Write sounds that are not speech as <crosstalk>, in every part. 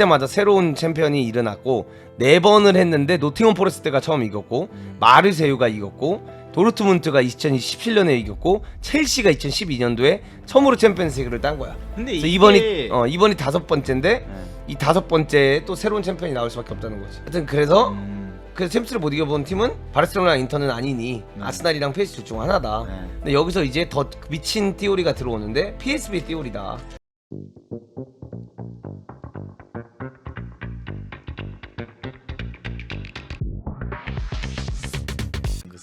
때마다 새로운 챔피언이 일어났고 네 번을 했는데 노팅엄 포레스트가 처음 이겼고 마르세유가 이겼고 도르트문트가 2017년에 이겼고 첼시가 2012년도에 처음으로 챔피언스리그를 딴 거야. 근데 그래서 이게 이번이 어 이번이 다섯 번째인데 네. 이 다섯 번째에 또 새로운 챔피언이 나올 수밖에 없다는 거지. 하여튼 그래서 음, 그래서 챔스를 못 이겨본 팀은 바르셀로나 인터는 아니니 네. 아스날이랑 PSG 둘중 하나다. 네. 근데 여기서 이제 더 미친 띠오리가 들어오는데 PSV 띠오리다.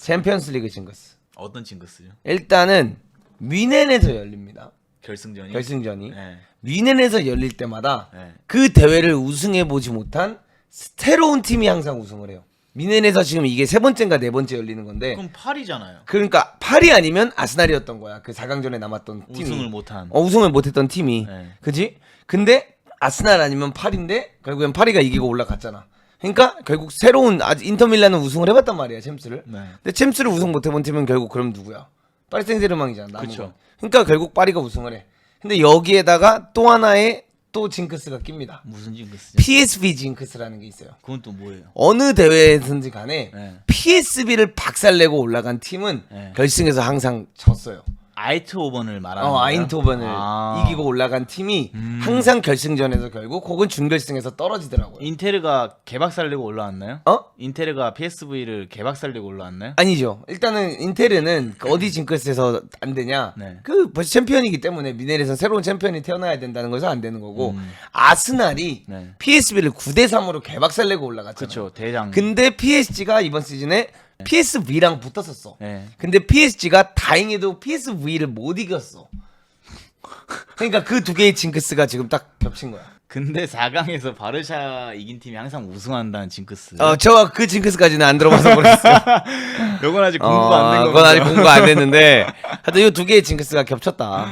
챔피언스리그 징거스. 어떤 징크스죠? 일단은 위넨에서 열립니다. 결승전이. 결승전이 네. 위넨에서 열릴 때마다 네. 그 대회를 우승해 보지 못한 새로운 팀이 항상 우승을 해요. 미넨에서 지금 이게 세 번째인가 네 번째 열리는 건데 그럼 8이잖아요. 그러니까 8이 아니면 아스날이었던 거야. 그 4강전에 남았던 팀이. 우승을 못한. 어, 우승을 못했던 팀이. 네. 그지? 근데 아스날 아니면 8인데 결국엔 8이가 이기고 올라갔잖아. 그러니까 결국 새로운 아, 인터밀란은 우승을 해봤단 말이야 챔스를. 네. 근데 챔스를 우승 못해본 팀은 결국 그럼 누구야? 파리 생제르맹이잖아. 남은 그쵸. 건. 그러니까 결국 파리가 우승을 해. 근데 여기에다가 또 하나의 또 징크스가 낍니다. 무슨 징크스죠? PSV 징크스라는 게 있어요. 그건 또 뭐예요? 어느 대회에든지 간에 네. PSV를 박살내고 올라간 팀은 네. 결승에서 항상 졌어요. 아이트호번을 말하는 어, 거예요? 아인토벤을 아. 이기고 올라간 팀이 음. 항상 결승전에서 결국 혹은 준결승에서 떨어지더라고요. 인테르가 개박살내고 올라왔나요? 어? 인테르가 PSV를 개박살내고 올라왔나요? 아니죠. 일단은 인테르는 그 어디 징크스에서 안 되냐? 네. 그 벌써 챔피언이기 때문에 미넬에서 새로운 챔피언이 태어나야 된다는 것은 안 되는 거고 음. 아스날이 네. PSV를 9대 3으로 개박살내고 올라갔잖아요. 그렇죠. 대장. 근데 PSG가 이번 시즌에 PSV랑 붙었었어. 네. 근데 PSG가 다행히도 PSV를 못 이겼어. 그러니까 그 두 개의 징크스가 지금 딱 겹친 거야. 근데 4강에서 바르샤 이긴 팀이 항상 우승한다는 징크스. 어, 저와 그 징크스까지는 안 들어봐서 모르겠어요. <laughs> 요건 아직 공부 안된 어, 거. 그건 아직 공부 안 됐는데 하여튼 이 두 개의 징크스가 겹쳤다.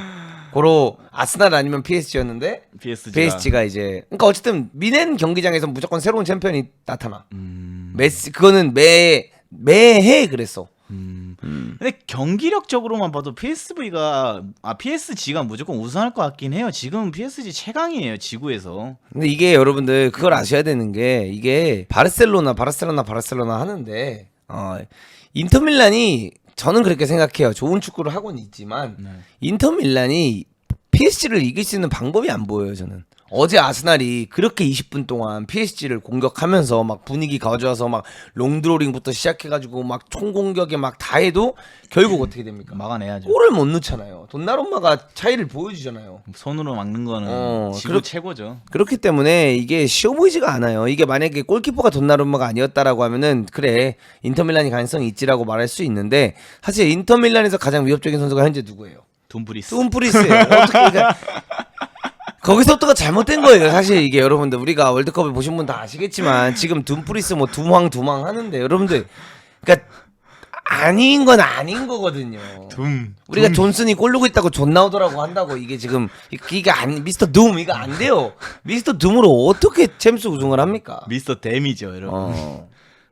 고로 아스날 아니면 PSG였는데 PSG가. PSG가 이제 그러니까 어쨌든 미넨 경기장에서 무조건 새로운 챔피언이 나타나. 음. 메시 그거는 매 매해 그랬어. 음. 근데 경기력적으로만 봐도 PSV가 아 PSG가 무조건 우승할 것 같긴 해요. 지금 PSG 최강이에요 지구에서. 근데 이게 여러분들 그걸 아셔야 되는 게 이게 바르셀로나 바르셀로나 바르셀로나 하는데 어 인터밀란이 저는 그렇게 생각해요. 좋은 축구를 하고는 있지만 네. 인터밀란이 PSG를 이길 수 있는 방법이 안 보여요. 저는 어제 아스날이 그렇게 20분 동안 PSG를 공격하면서 막 분위기 가져와서 막 롱드로링부터 시작해가지고 막 총공격에 막 다 해도 결국 어떻게 됩니까? 막아내야죠. 골을 못 넣잖아요. 돈나룸마가 차이를 보여주잖아요. 손으로 막는 거는 어, 지구 그렇- 최고죠. 그렇기 때문에 이게 쉬워 보이지가 않아요. 이게 만약에 골키퍼가 돈나룸마가 아니었다라고 하면은 그래 인터밀란이 가능성이 있지라고 말할 수 있는데 사실 인터밀란에서 가장 위협적인 선수가 현재 누구예요? 돈브리스. 둠프리스예요. 어떻게 그러니까 <laughs> 거기서부터가 잘못된 거예요. 사실 이게 여러분들 우리가 월드컵을 보신 분 다 아시겠지만 지금 둠프리스 뭐 두망 두망 하는데 여러분들 그러니까 아닌 건 아닌 거거든요. 둠. 우리가 존슨이 골 넣고 있다고 존 나오더라고 한다고 이게 지금 이- 이게 안 미스터 둠 이거 안 돼요. 미스터 둠으로 어떻게 챔스 우승을 합니까? 미스터 댐이죠, 여러분. 어.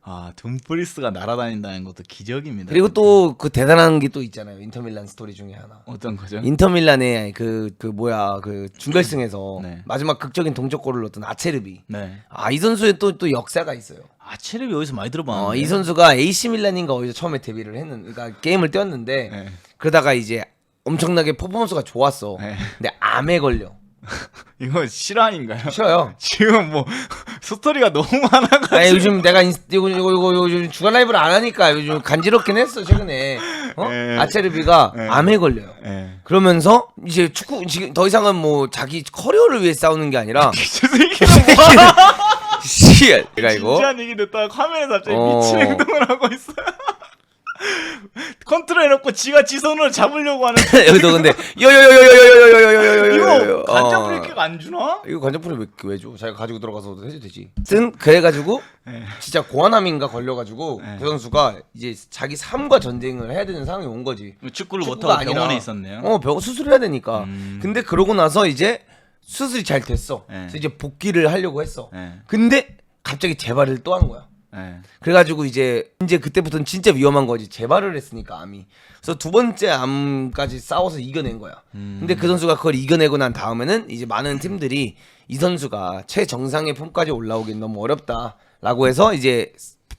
아, 둠프리스가 날아다닌다는 것도 기적입니다. 그리고 또 그 대단한 게 또 있잖아요. 인터밀란 스토리 중에 하나. 어떤 거죠? 인터밀란의 그 그 뭐야 그 준결승에서 네. 마지막 극적인 동점골을 넣었던 아체르비. 네. 아 이 선수의 또 또 역사가 있어요. 아, 체르비 어디서 많이 들어봤는데. 어, 이 선수가 AC 밀란인가 어디서 처음에 데뷔를 했는 그러니까 게임을 뛰었는데 네. 그러다가 이제 엄청나게 퍼포먼스가 좋았어. 네. 근데 암에 걸려. <laughs> 이거 실화인가요? 쉬어요. <laughs> 지금 뭐 스토리가 너무 많아가지고. 아 요즘 내가 인스, 이거, 이거 이거 요즘 주간 라이브를 안 하니까 요즘 간지럽긴 했어 최근에. 어? 네. 아체르비가 네. 암에 걸려요. 예. 그러면서 이제 축구 지금 더 이상은 뭐 자기 커리어를 위해 싸우는 게 아니라 <laughs> 저 새끼는 <laughs> 뭐야? 씨, 내가 이거 진지한 얘기 듣다가 카메라에 갑자기 어. 미친 행동을 하고 있어요. 지가 지 손으로 잡으려고 하는 <laughs> 여기도 근데 요요요요요요요요요요요요 이거 간장 브레이크가 안 주나? 이거 관장풀이 왜, 왜 줘? 자기가 가지고 들어가서 해도 되지. 쓴 그래가지고 네. 진짜 고아남인가 걸려가지고 네. 그 선수가 이제 자기 삶과 전쟁을 해야 되는 상황이 온 거지. 축구를 축구가 못하고 아니라. 병원에 있었네요. 어, 병 수술해야 되니까. 음. 근데 그러고 나서 이제 수술이 잘 됐어. 네. 그래서 이제 복귀를 하려고 했어. 네. 근데 갑자기 재발을 또 한 거야. 네. 그래가지고 이제 이제 그때부터는 진짜 위험한 거지 재발을 했으니까 암이 그래서 두 번째 암까지 싸워서 이겨낸 거야 음. 근데 그 선수가 그걸 이겨내고 난 다음에는 이제 많은 팀들이 이 선수가 최정상의 폼까지 올라오긴 너무 어렵다라고 해서 이제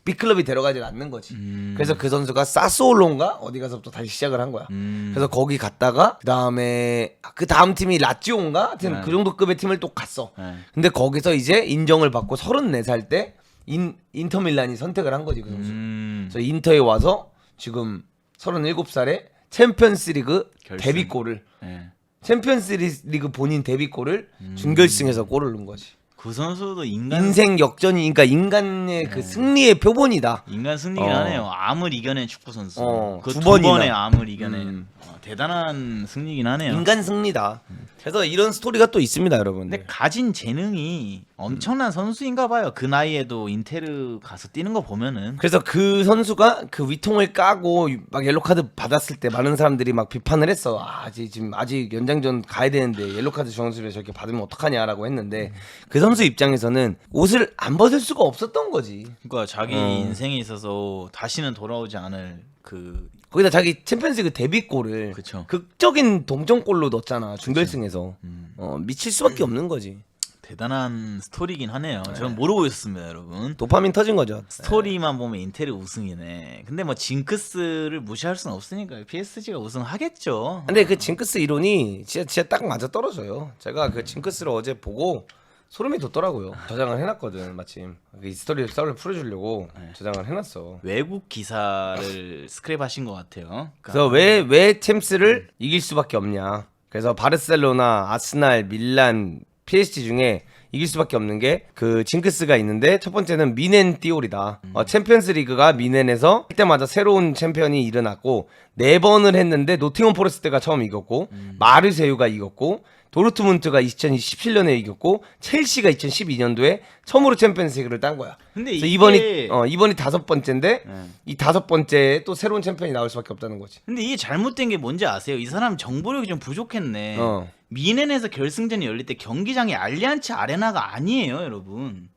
B클럽이 데려가지 않는 거지 음. 그래서 그 선수가 사스올로인가 어디 가서부터 다시 시작을 한 거야 음. 그래서 거기 갔다가 그 다음에 그 다음 팀이 라찌오인가 하여튼 네. 그 정도 급의 팀을 또 갔어 네. 근데 거기서 이제 인정을 받고 34살 때 인, 인터 밀란이 선택을 한 거지 그 선수. 음. 그래서 인터에 와서 지금 37살에 챔피언스 리그 결승. 데뷔골을 네. 챔피언스 리- 리그 본인 데뷔골을 준결승에서 골을 넣은 거지. 그 선수도 인간 인생 역전이 그러니까 인간의 그 승리의 표본이다. 인간 승리긴 어. 하네요. 암을 이겨낸 축구 선수. 어, 그 두 두 번이나. 번의 암을 이겨낸 음. 어, 대단한 승리긴 하네요. 인간 승리다. 그래서 이런 스토리가 또 있습니다, 여러분. 근데 가진 재능이 엄청난 선수인가 봐요. 그 나이에도 인테르 가서 뛰는 거 보면은 그래서 그 선수가 그 위통을 까고 막 옐로 카드 받았을 때 많은 사람들이 막 비판을 했어. 아, 아직 지금 아직 연장전 가야 되는데 옐로 카드 주선수를 저렇게 받으면 어떡하냐라고 했는데 그 선수 입장에서는 옷을 안 벗을 수가 없었던 거지. 그러니까 자기 어. 인생에 있어서 다시는 돌아오지 않을 그 거기다 자기 챔피언스리그 데뷔골을 그쵸. 극적인 동점골로 넣었잖아 중결승에서 음, 어, 미칠 수밖에 없는 거지. 대단한 스토리긴 하네요. 저는 모르고 있었습니다, 여러분. 도파민 터진 거죠. 스토리만 보면 인테르 우승이네. 근데 뭐 징크스를 무시할 수는 없으니까 PSG가 우승하겠죠. 근데 그 징크스 이론이 진짜 진짜 딱 맞아 떨어져요. 제가 그 징크스를 어제 보고 소름이 돋더라고요. 저장을 해놨거든 마침 그 스토리 썰을 풀어주려고 저장을 해놨어. 외국 기사를 스크랩하신 것 같아요. 그러니까 그래서 왜 왜 챔스를 이길 수밖에 없냐? 그래서 바르셀로나, 아스날, 밀란, PSG 중에 이길 수밖에 없는 게 그 징크스가 있는데 첫 번째는 미넨 띠올이다. 어, 챔피언스 리그가 미넨에서 할 때마다 새로운 챔피언이 일어났고 네 번을 했는데 노팅엄 포레스트가 처음 이겼고 마르세유가 이겼고 도르트문트가 2017년에 이겼고 첼시가 2012년도에 처음으로 챔피언스 리그를 딴 거야. 근데 그래서 이게 이번이 어, 이번이 다섯 번째인데 네. 이 다섯 번째에 또 새로운 챔피언이 나올 수밖에 없다는 거지. 근데 이게 잘못된 게 뭔지 아세요? 이 사람 정보력이 좀 부족했네. 어. 미넨에서 결승전이 열릴 때 경기장이 알리안츠 아레나가 아니에요, 여러분.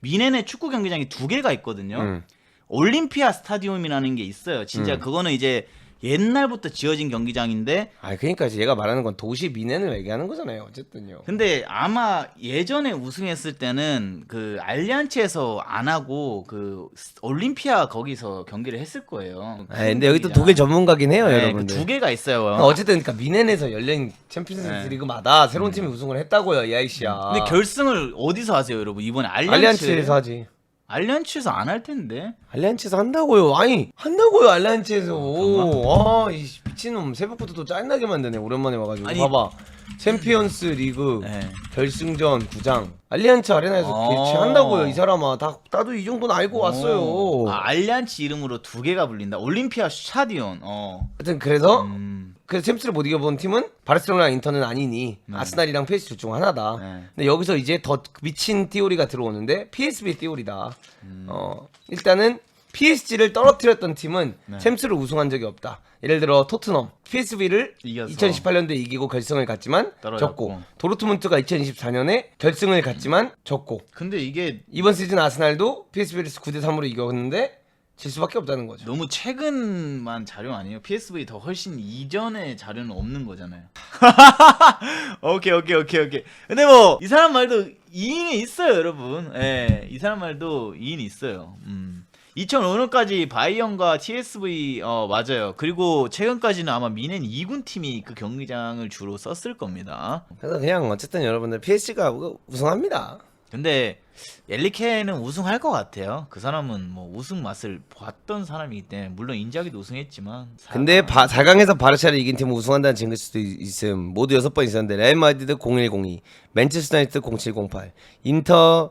미넨에 축구 경기장이 두 개가 있거든요. 음. 올림피아 스타디움이라는 게 있어요. 진짜 그거는 이제 옛날부터 지어진 경기장인데 아 그러니까 얘가 말하는 건 도시 미넨을 얘기하는 거잖아요. 어쨌든요. 근데 아마 예전에 우승했을 때는 그 알리안츠에서 안 하고 그 올림피아 거기서 경기를 했을 거예요. 아 근데 여기 또 독일 전문가긴 해요, 네, 여러분들. 그두 개가 있어요. 어쨌든 그러니까 미넨에서 열린 챔피언스 네. 리그마다 새로운 팀이 우승을 했다고요, 이 아이씨야. 근데 결승을 어디서 하세요, 여러분? 이번에 알리안츠 알리안츠에서 하지. 알리안츠에서 안 할 텐데. 알리안츠에서 한다고요. 아니 한다고요, 알리안츠에서. 어, 아, 이 미친놈 새벽부터 또 짜증나게 만드네. 오랜만에 와가지고. 아니, 봐봐. 챔피언스 리그 네. 결승전 9장 알리안츠 아레나에서 어. 개최한다고요, 이 사람아. 다 나도 이 정도는 알고 왔어요. 아, 알리안츠 이름으로 두 개가 불린다. 올림피아 스타디온. 어. 하여튼 그래서 음. 그래서 챔스를 못 이겨본 팀은 바르셀로나 인터는 아니니 아스날이랑 PSG 둘중 하나다. 네. 근데 여기서 이제 더 미친 띠오리가 들어오는데 PSV 띠오리다. 음. 어 일단은 PSG를 떨어뜨렸던 팀은 네. 챔스를 우승한 적이 없다. 예를 들어 토트넘 PSV를 이겨서. 2018년도에 이기고 결승을 갔지만 떨어졌고. 졌고 도르트문트가 2024년에 결승을 갔지만 졌고 근데 이게 이번 시즌 아스날도 PSV를 9대 3으로 이겼는데 질 수밖에 없다는 거죠. 너무 최근만 자료 아니에요? PSV 더 훨씬 이전의 자료는 없는 거잖아요. <laughs> 오케이 오케이 오케이 오케이. 근데 뭐 이 사람 말도 이인이 있어요, 여러분. 예, 이 사람 말도 이인이 있어요. 음. 2005년까지 바이언과 TSV 어 맞아요. 그리고 최근까지는 아마 미넨 2군 팀이 그 경기장을 주로 썼을 겁니다. 그래서 그냥 어쨌든 여러분들 PSG가 우승합니다. 근데 엘리케는 우승할 것 같아요. 그 사람은 뭐 우승 맛을 봤던 사람이기 때문에 물론 인자기도 우승했지만 근데 바, 4강에서 바르샤를 이긴 팀은 우승한다는 징크스도 있- 있음. 모두 6번 있었는데 레알 마드리드 0102, 맨체스터 유나이티드 0708, 인터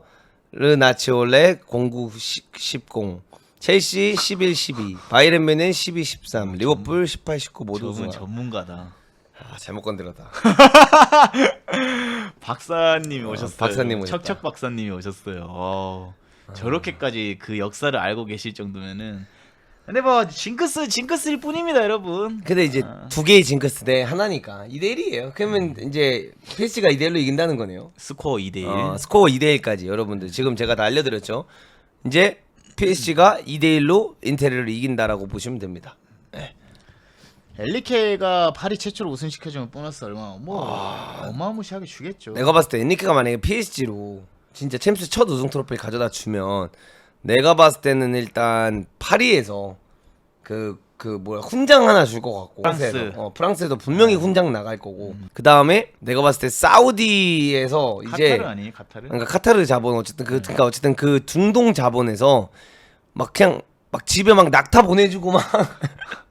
르나치올레 0910, 첼시 1112, 바이에른 뮌헨 1213, 리버풀 1819 모두 저분 우승. 전문가다. 아, 잘못 건드렸다. <laughs> 박사님이 오셨어요. 박사님 오셨다. 척척 박사님이 오셨어요. 어, 저렇게까지 그 역사를 알고 계실 정도면은 근데 뭐 징크스 징크스일 뿐입니다, 여러분. 근데 이제 두 개의 징크스 대 하나니까 2대 1이에요. 그러면 이제 PSG가 2대 1로 이긴다는 거네요. 스코어 2대 1. 어, 스코어 2대 1까지 여러분들 지금 제가 다 알려드렸죠. 이제 PSG가 2대 1로 인테리어를 이긴다라고 보시면 됩니다. 엘리케가 파리 최초로 우승시켜주면 보너스 얼마? 뭐 어마무시하게 주겠죠. 내가 봤을 때 엔리케가 만약에 PSG로 진짜 챔스 첫 우승 트로피를 가져다 주면 내가 봤을 때는 일단 파리에서 그 그 뭐야 훈장 하나 줄 것 같고. 프랑스. 프랑스에도, 어, 프랑스에도 분명히 훈장 나갈 거고. 그 다음에 내가 봤을 때 사우디에서 이제 카타르 아니에요 카타르? 그러니까 카타르 자본 어쨌든 그 그러니까 어쨌든 그 중동 자본에서 막 그냥 막 집에 막 낙타 보내주고 막 <laughs>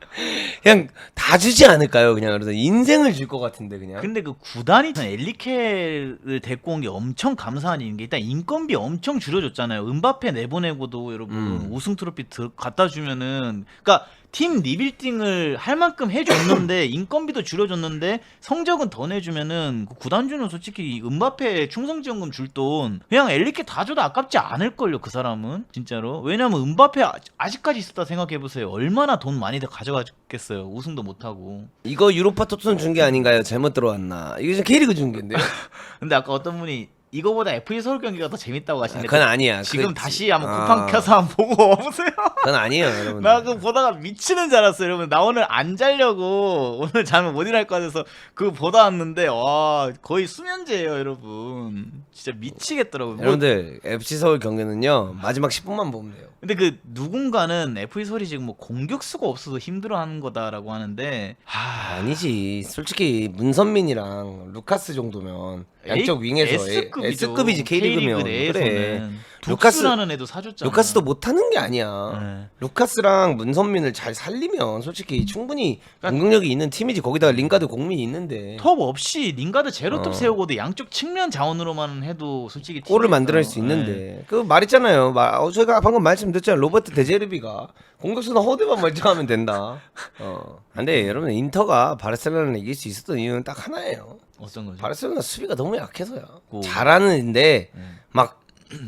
그냥 다 주지 않을까요? 그냥 그래서 인생을 줄 것 같은데 그냥. 근데 그 구단이 엘리케를 데리고 온 게 엄청 감사한 일인 게 일단 인건비 엄청 줄여줬잖아요. 은바페 내보내고도 여러분 음. 우승 트로피 드- 갖다 주면은 그러니까 팀 리빌딩을 할 만큼 해줬는데 <laughs> 인건비도 줄여줬는데 성적은 더 내주면은 그 구단주는 솔직히 은바페 충성지원금 줄 돈 그냥 엘리케 다 줘도 아깝지 않을 걸요 그 사람은 진짜로 왜냐면 은바페 아- 아직까지 있었다 생각해 보세요 얼마나 돈 많이 더 가져가겠어요 우승도 못 하고 이거 유로파 토트넘 준 게 아닌가요? 잘못 들어왔나? 이거 지금 K리그 준 게인데요? <laughs> 근데 아까 어떤 분이 이거보다 FA 서울 경기가 더 재밌다고 하시는데 그건 아니야. 지금 그- 다시 한번 아. 쿠팡 켜서 한번 보고 <laughs> 와보세요. 그건 아니에요, 여러분. 나 그거 보다가 미치는 줄 알았어요, 여러분. 나 오늘 안 자려고 <laughs> 오늘 잠을 못 일할 것 같아서 그거 보다 왔는데 와 거의 수면제예요, 여러분. 진짜 미치겠더라고요. 뭐- 여러분들 FC 서울 경기는요 마지막 10분만 보면 돼요. 근데 그 누군가는 FA 서울이 지금 뭐 공격수가 없어서 힘들어하는 거다라고 하는데 하... 아니지. 솔직히 문선민이랑 루카스 정도면 양쪽 윙에서 에- S급이죠. S급이지 K리그면 그래. 내에서는. 루카스- 독수라는 애도 사줬잖아. 루카스도 못하는 게 아니야. 네. 루카스랑 문선민을 잘 살리면 솔직히 충분히 공격력이 있는 팀이지. 거기다가 링가드 공민이 있는데 톱 없이 링가드 제로톱 어. 세우고도 양쪽 측면 자원으로만 해도 솔직히 골을 팀에서- 만들어낼 수 네. 있는데 그 말했잖아요. 마, 어, 저희가 방금 말씀 드렸잖아요. 로버트 데제르비가 공격수는 허드만 멀쩡하면 된다. 어. 근데 여러분 인터가 바르셀로나를 이길 수 있었던 이유는 딱 하나예요. 어떤 거죠? 바르셀로나 수비가 너무 약해서야. 오. 잘하는데 음. 막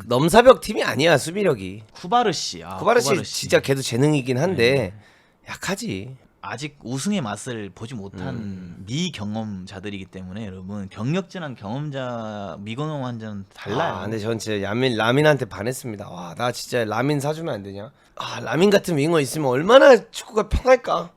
넘사벽 팀이 아니야 수비력이. 쿠바르시. 아, 쿠바르시 진짜 걔도 재능이긴 한데 약하지. 아직 우승의 맛을 보지 못한 음. 미경험자들이기 때문에 여러분 경력진한 경험자 미경험 완전 달라요. 아, 근데 전 진짜 야민 라민한테 반했습니다. 와, 나 진짜 라민 사주면 안 되냐? 아, 라민 같은 윙어 있으면 얼마나 축구가 편할까?